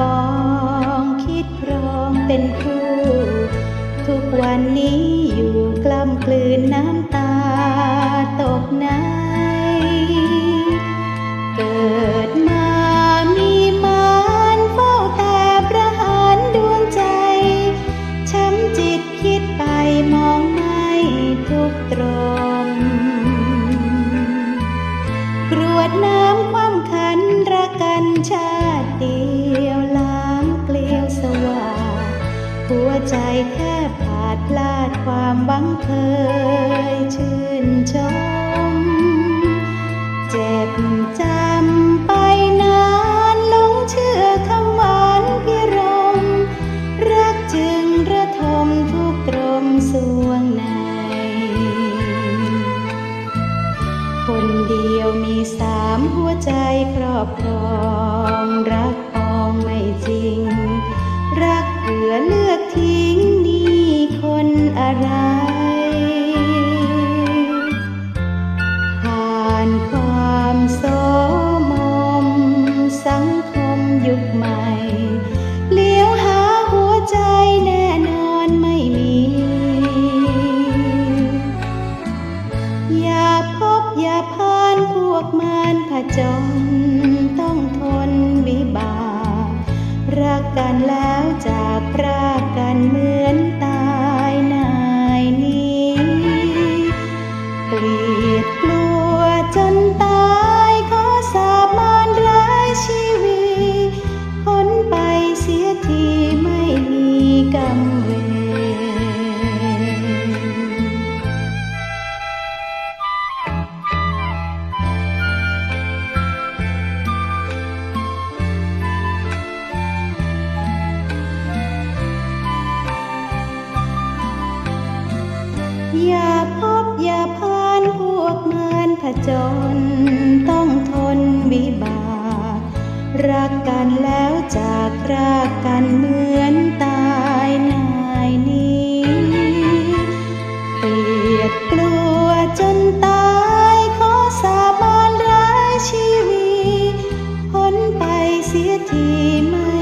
ปองคิดครองเป็นคู่ ทุกวันนี้อยู่กล้ำกลืนน้ำตาตกในเกิดมามีมารเฝ้าแต่ประหารดวงใจ ช้ำจิตคิดไปมองไม่ทุกตรงกรวดน้ำความขันรักกันชาติเดียว หัวใจแทบขาดพลาดความหวังเคยชื่นชม เจ็บจำไปนานหลงเชื่อคำหวานพิรม รักจึงระทมทุกตรมสวงใน คนเดียวมีสามหัวใจครอบครอง พบอย่าพานพวกมารผจญต้องทนวิบากรักกันแล้วจากพรากกันเมื่อ จญต้องทนวิบากรักกันแล้วจากรากกันเหมือนตายนายนี้เกลียดกลัวจนตายขอสาบานร้ายชีวิตพ้นไปเสียทีไม่